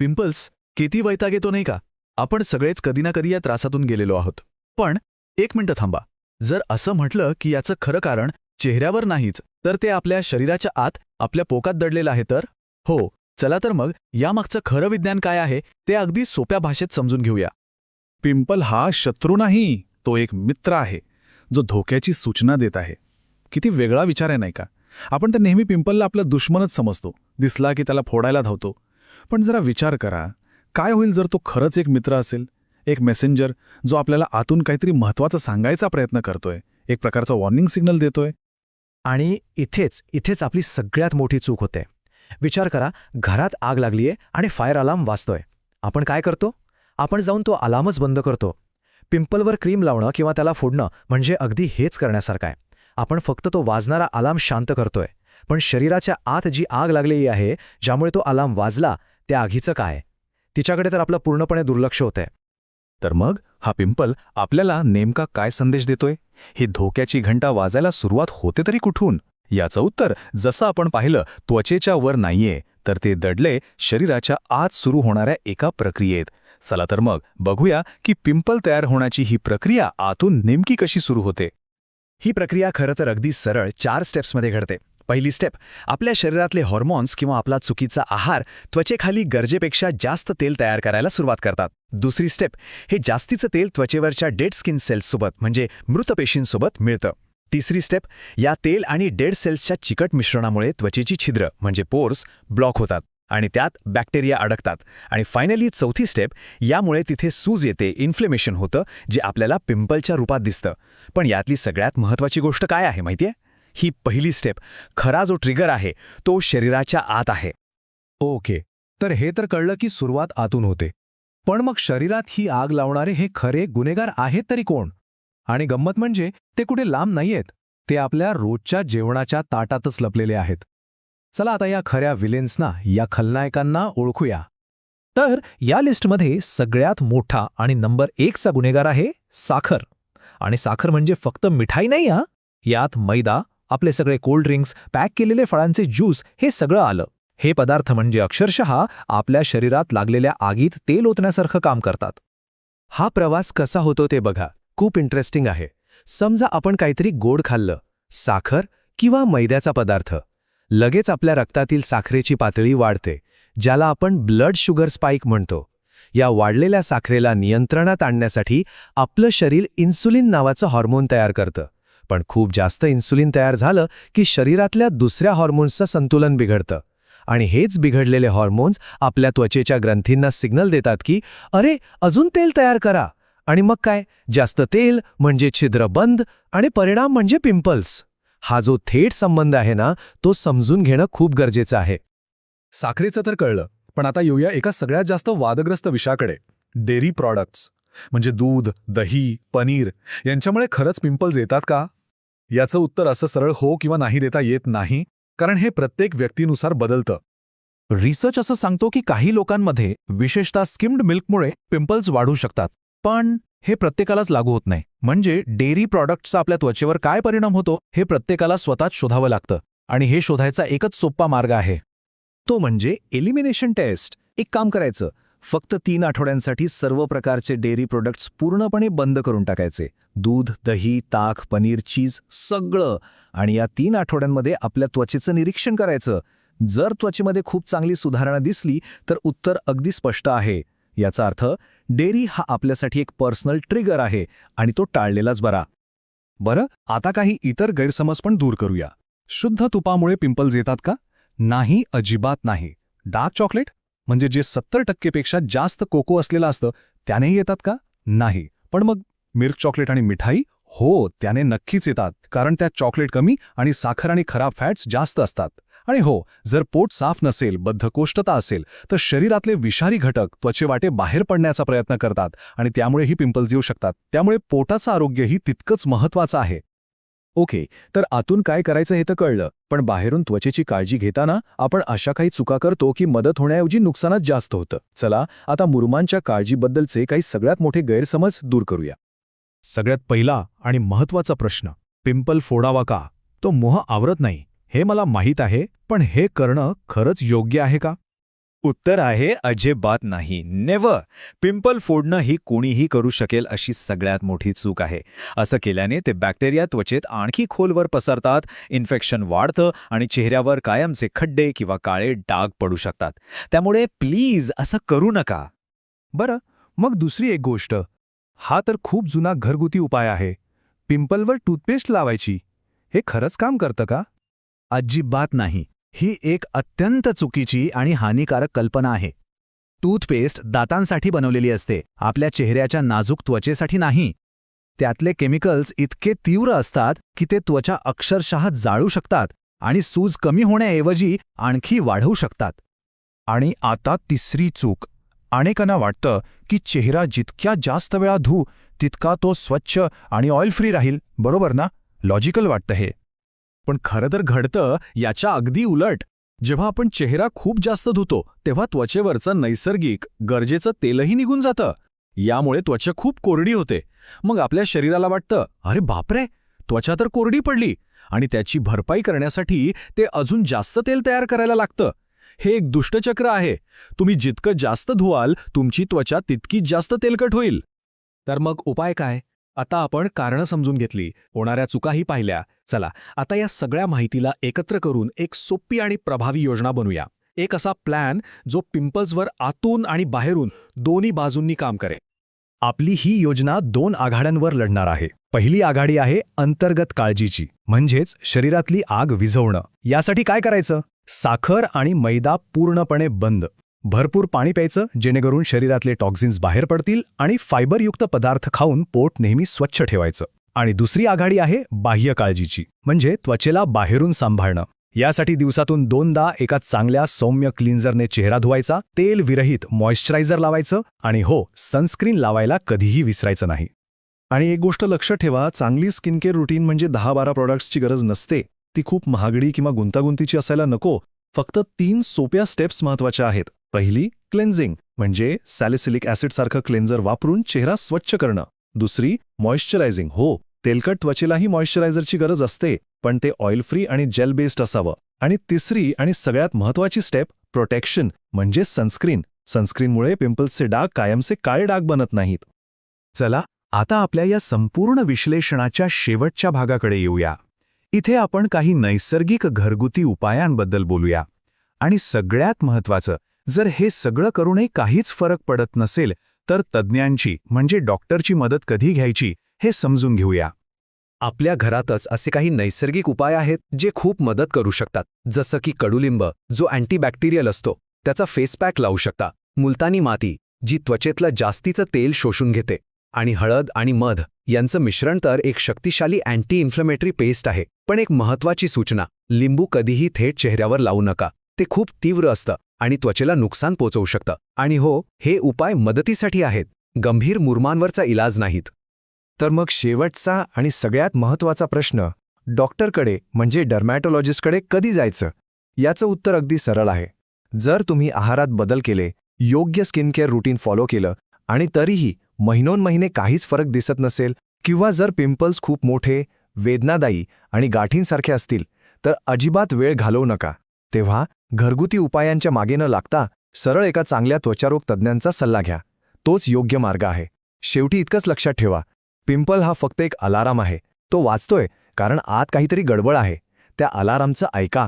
Pimples किती वैताग येतो नाही का? आपण सगळेच कधी ना कधी या त्रासातून गेलेलो आहोत. पण एक मिनिटं थांबा. जर असं म्हटलं की याचं खरं कारण चेहऱ्यावर नाहीच तर ते आपल्या शरीराच्या आत आपल्या पोकात दडलेलं आहे तर? हो चला तर मग यामागचं खरं विज्ञान काय आहे ते अगदी सोप्या भाषेत समजून घेऊया. पिंपल हा शत्रू नाही तो एक मित्र आहे जो धोक्याची सूचना देत आहे. किती वेगळा विचार आहे नाही का? आपण तर नेहमी पिंपलला आपला दुश्मनच समजतो. दिसला की त्याला फोडायला धावतो. पण जरा विचार करा. काय होईल जर तो खरंच एक मित्र असेल? एक मेसेंजर जो आपल्याला आतून काहीतरी महत्त्वाचं सांगायचा प्रयत्न करतोय एक प्रकारचा वॉर्निंग सिग्नल देतोय? आणि इथेच इथेच आपली सगळ्यात मोठी चूक होते. विचार करा घरात आग लागलीये आणि फायर अलार्म वाजतोय. आपण काय करतो? आपण जाऊन तो अलार्मच बंद करतो. पिंपलवर क्रीम लावणं किंवा त्याला फोडणं म्हणजे अगदी हेच करण्यासारखं आहे. आपण फक्त तो वाजणारा अलार्म शांत करतोय. पण शरीराच्या आत जी आग लागलेली आहे ज्यामुळे तो अलार्म वाजला त्या आगीचं काय? तिच्याकडे तर आपलं पूर्णपणे दुर्लक्ष होतंय. तर मग हा पिंपल आपल्याला नेमका काय संदेश देतोय? ही धोक्याची घंटा वाजायला सुरुवात होते तरी कुठून? याचं उत्तर जसं आपण पाहिलं त्वचेच्या वर नाहीये तर ते दडले शरीराच्या आत सुरू होणाऱ्या एका प्रक्रियेत. चला तर मग बघूया की पिंपल तयार होण्याची ही प्रक्रिया आतून नेमकी कशी सुरू होते. ही प्रक्रिया खरं तर अगदी सरळ चार स्टेप्समध्ये घडते. पहिली स्टेप आपल्या शरीरातले हॉर्मोन्स किंवा आपला चुकीचा आहार त्वचेखाली गरजेपेक्षा जास्त तेल तयार करायला सुरुवात करतात. दुसरी स्टेप हे जास्तीचं तेल त्वचेवरच्या डेड स्किन सेल्ससोबत म्हणजे मृत पेशींसोबत मिळतं. तिसरी स्टेप या तेल आणि डेड सेल्सच्या चिकट मिश्रणामुळे त्वचेची छिद्र म्हणजे पोर्स ब्लॉक होतात आणि त्यात बॅक्टेरिया अडकतात. आणि फायनली चौथी स्टेप यामुळे तिथे सूज येते इन्फ्लेमेशन होतं जे आपल्याला पिंपलच्या रूपात दिसतं. पण यातली सगळ्यात महत्त्वाची गोष्ट काय आहे माहितीये? ही पहिली स्टेप. खरा जो ट्रिगर आहे तो शरीराच्या आत आहे. ओके. तर हे तर कळलं की सुरुवात आतून होते. पण मग शरीरात ही आग लावणारे हे खरे गुन्हेगार आहेत तरी कोण? आणि गंमत म्हणजे ते कुठे लांब नाहीयेत. ते आपल्या रोजच्या जेवणाच्या ताटातच लपलेले आहेत. चला आता या खऱ्या विलेन्सना या खलनायकांना ओळखूया. तर या लिस्टमध्ये सगळ्यात मोठा आणि नंबर एकचा गुन्हेगार आहे साखर. आणि साखर म्हणजे फक्त मिठाई नाही हा. यात मैदा आपले सगळे कोल्ड ड्रिंक्स पॅक केलेले फळांचे ज्यूस हे सगळं आलं. हे पदार्थ म्हणजे अक्षरशः आपल्या शरीरात लागलेल्या आगीत तेल ओतण्यासारखं काम करतात. हा प्रवास कसा होतो ते बघा. खूप इंटरेस्टिंग आहे. समजा आपण काहीतरी गोड खाल्लं. साखर किंवा मैद्याचा पदार्थ. लगेच आपल्या रक्तातील साखरेची पातळी वाढते ज्याला आपण ब्लड शुगर स्पाइक म्हणतो. या वाढलेल्या साखरेला नियंत्रणात आणण्यासाठी आपलं शरीर इन्सुलिन नावाचं हॉर्मोन तयार करतं. पण खूप जास्त इन्सुलिन तयार झालं की शरीरातल्या दुसऱ्या हॉर्मोन्सचं संतुलन बिघडतं. आणि हेच बिघडलेले हॉर्मोन्स आपल्या त्वचेच्या ग्रंथींना सिग्नल देतात की अरे अजून तेल तयार करा. आणि मग काय? जास्त तेल म्हणजे छिद्र बंद आणि परिणाम म्हणजे पिंपल्स हा जो थेट संबंध आहे ना तो समजून घेणं खूप गरजेचं आहे. साखरेचं तर कळलं पण आता येऊया एका सगळ्यात जास्त वादग्रस्त विषयाकडे डेअरी प्रॉडक्ट्स. म्हणजे दूध दही पनीर यांच्यामुळे खरंच पिंपल्स येतात का? याचं उत्तर असं सरळ हो किंवा नाही देता येत नाही कारण हे प्रत्येक व्यक्तीनुसार बदलतं. रिसर्च असं सांगतो की काही लोकांमध्ये विशेषतः स्किम्ड मिल्कमुळे पिंपल्स वाढू शकतात. पण हे प्रत्येकालाच लागू होत नाही. म्हणजे डेअरी प्रॉडक्ट्सचा आपल्या त्वचेवर काय परिणाम होतो हे प्रत्येकाला स्वतःच शोधावं लागतं. आणि हे शोधायचा एकच सोप्पा मार्ग आहे. तो म्हणजे एलिमिनेशन टेस्ट. एक काम करायचं फक्त तीन आठवड्यांसाठी सर्व प्रकारचे डेअरी प्रोडक्ट्स पूर्णपणे बंद करून टाकायचे. दूध दही ताक पनीर चीज सगळं. आणि या तीन आठवड्यांमध्ये आपल्या त्वचेचं निरीक्षण करायचं. जर त्वचेमध्ये खूप चांगली सुधारणा दिसली तर उत्तर अगदी स्पष्ट आहे. याचा अर्थ डेअरी हा आपल्यासाठी एक पर्सनल ट्रिगर आहे आणि तो टाळलेलाच बरा. बरं आता काही इतर गैरसमज पण दूर करूया. शुद्ध तुपामुळे पिंपल्स येतात का? नाही अजिबात नाही. Dark chocolate? म्हणजे जे सत्तर टक्केपेक्षा जास्त कोको असलेलं असतं त्यानेही येतात का? नाही. पण मग मिल्क चॉकलेट आणि मिठाई? हो त्याने नक्कीच येतात. कारण त्यात चॉकलेट कमी आणि साखर आणि खराब फॅट्स जास्त असतात. आणि हो जर पोट साफ नसेल बद्धकोष्ठता असेल तर शरीरातले विषारी घटक त्वचेवाटे बाहेर पडण्याचा प्रयत्न करतात आणि त्यामुळेही पिंपल्स येऊ शकतात. त्यामुळे पोटाचं आरोग्यही तितकंच महत्वाचं आहे. ओके तर आतून काय करायचं हे तर कळलं पण बाहेरून त्वचेची काळजी घेताना आपण अशा काही चुका करतो की मदत होण्याऐवजी नुकसानच जास्त होतं. चला आता मुरुमांच्या काळजीबद्दलचे काही सगळ्यात मोठे गैरसमज दूर करूया. सगळ्यात पहिला आणि महत्त्वाचा प्रश्न पिंपल फोडावा का? तो मोह आवरत नाही हे मला माहीत आहे पण हे करणं खरंच योग्य आहे का? उत्तर आहे अजिबात नाही. नेव्हर पिंपल फोडणं ही कोणीही करू शकेल अशी सगळ्यात मोठी चूक आहे. असं केल्याने ते बॅक्टेरिया त्वचेत आणखी खोलवर पसरतात इन्फेक्शन वाढतं आणि चेहऱ्यावर कायमचे खड्डे किंवा काळे डाग पडू शकतात. त्यामुळे प्लीज असं करू नका. बरं मग दुसरी एक गोष्ट. हा तर खूप जुना घरगुती उपाय आहे. पिंपलवर टूथपेस्ट लावायची. हे खरंच काम करतं का? अजिबात नाही. ही एक अत्यंत चुकीची आणि हानिकारक कल्पना आहे. टूथपेस्ट दातांसाठी बनवलेली असते आपल्या चेहऱ्याच्या नाजूक त्वचेसाठी नाही. त्यातले केमिकल्स इतके तीव्र असतात की ते त्वचा अक्षरशः जाळू शकतात आणि सूज कमी होण्याऐवजी आणखी वाढवू शकतात. आणि आता तिसरी चूक. अनेकांना वाटतं की चेहरा जितक्या जास्त वेळा धू तितका तो स्वच्छ आणि ऑइल फ्री राहील बरोबर ना? लॉजिकल वाटतं हे. पण खरं तर घडतं याच्या अगदी उलट. जेव्हा आपण चेहरा खूप जास्त धुतो तेव्हा त्वचेवरचं नैसर्गिक गरजेचं तेलही निघून जातं. यामुळे त्वचा खूप कोरडी होते. मग आपल्या शरीराला वाटतं अरे बापरे! त्वचा तर कोरडी पडली. आणि त्याची भरपाई करण्यासाठी ते अजून जास्त तेल तयार करायला लागतं. हे एक दुष्टचक्र आहे. तुम्ही जितकं जास्त धुवाल तुमची त्वचा तितकीच जास्त तेलकट होईल. तर मग उपाय काय? आता आपण कारणं समजून घेतली. होणाऱ्या चुकाही पाहिल्या. चला आता या सगळ्या माहितीला एकत्र करून एक सोपी आणि प्रभावी योजना बनवूया एक असा प्लॅन जो पिंपल्सवर आतून आणि बाहेरून दोन्ही बाजूंनी काम करे आपली ही योजना दोन आघाड्यांवर लढणार आहे. पहिली आघाडी आहे अंतर्गत काळजीची म्हणजेच शरीरातली आग विझवणं. यासाठी काय करायचं? साखर आणि मैदा पूर्णपणे बंद. भरपूर पाणी प्यायचं जेणेकरून शरीरातले टॉक्झिन्स बाहेर पडतील आणि फायबरयुक्त पदार्थ खाऊन पोट नेहमी स्वच्छ ठेवायचं. आणि दुसरी आघाडी आहे बाह्य काळजीची म्हणजे त्वचेला बाहेरून सांभाळणं. यासाठी दिवसातून दोनदा एका चांगल्या सौम्य क्लिन्झरने चेहरा धुवायचा तेल विरहित मॉइश्चरायझर लावायचं आणि हो सनस्क्रीन लावायला कधीही विसरायचं नाही. आणि एक गोष्ट लक्ष ठेवा चांगली स्किन केअर रुटीन म्हणजे दहा बारा प्रॉडक्ट्सची गरज नसते. ती खूप महागडी किंवा गुंतागुंतीची असायला नको. फक्त तीन सोप्या स्टेप्स महत्त्वाच्या आहेत. पहिली क्लेन्झिंग म्हणजे सॅलिसिलिक ॲसिडसारखं क्लेन्झर वापरून चेहरा स्वच्छ करणं. दुसरी मॉइश्चरायझिंग. हो तेलकट त्वचेलाही मॉइश्चरायझरची गरज असते पण ते ऑइल फ्री आणि जेल बेस्ड असावं. आणि तिसरी आणि सगळ्यात महत्वाची स्टेप प्रोटेक्शन म्हणजे सनस्क्रीन. सनस्क्रीनमुळे पिंपल्सचे डाग कायमचे काळे डाग बनत नाहीत. चला आता आपल्या या संपूर्ण विश्लेषणाच्या शेवटच्या भागाकडे येऊया. इथे आपण काही नैसर्गिक घरगुती उपायांबद्दल बोलूया. आणि सगळ्यात महत्वाचं जर हे सगळं करूनही काहीच फरक पडत नसेल तर तज्ज्ञांची म्हणजे डॉक्टरची मदत कधी घ्यायची हे समजून घेऊया. आपल्या घरातच असे काही नैसर्गिक उपाय आहेत जे खूप मदत करू शकतात. जसं की कडुलिंब जो अँटीबॅक्टेरियल असतो त्याचा फेस पॅक लावू शकता. मुलतानी माती जी त्वचेतलं जास्तीचं तेल शोषून घेते. आणि हळद आणि मध यांचं मिश्रण तर एक शक्तिशाली अँटी इन्फ्लमेटरी पेस्ट आहे. पण एक महत्वाची सूचना लिंबू कधीही थेट चेहऱ्यावर लावू नका. ते खूप तीव्र असतं. आणि त्वचेला नुकसान पोचवू शकतं. आणि हो हे उपाय मदतीसाठी आहेत. गंभीर मुरमांवरचा इलाज नाहीत. तर मग शेवटचा आणि सगळ्यात महत्त्वाचा प्रश्न डॉक्टरकडे म्हणजे डर्मॅटॉलॉजिस्टकडे कधी जायचं? याचं उत्तर अगदी सरळ आहे. जर तुम्ही आहारात बदल केले योग्य स्किन केअर रुटीन फॉलो केलं आणि तरीही महिनोन महिने काहीच फरक दिसत नसेल किंवा जर पिंपल्स खूप मोठे वेदनादायी आणि गाठींसारखे असतील तर अजिबात वेळ घालवू नका. तेव्हा घरगुती उपायांच्या मागे न लागता सरळ एका चांगल्या त्वचारोग तज्ज्ञांचा सल्ला घ्या. तोच योग्य मार्ग आहे. शेवटी इतकंच लक्षात ठेवा. पिंपल हा फक्त एक अलाराम आहे. तो वाचतोय कारण आत काहीतरी गडबड आहे. त्या अलारामचं ऐका.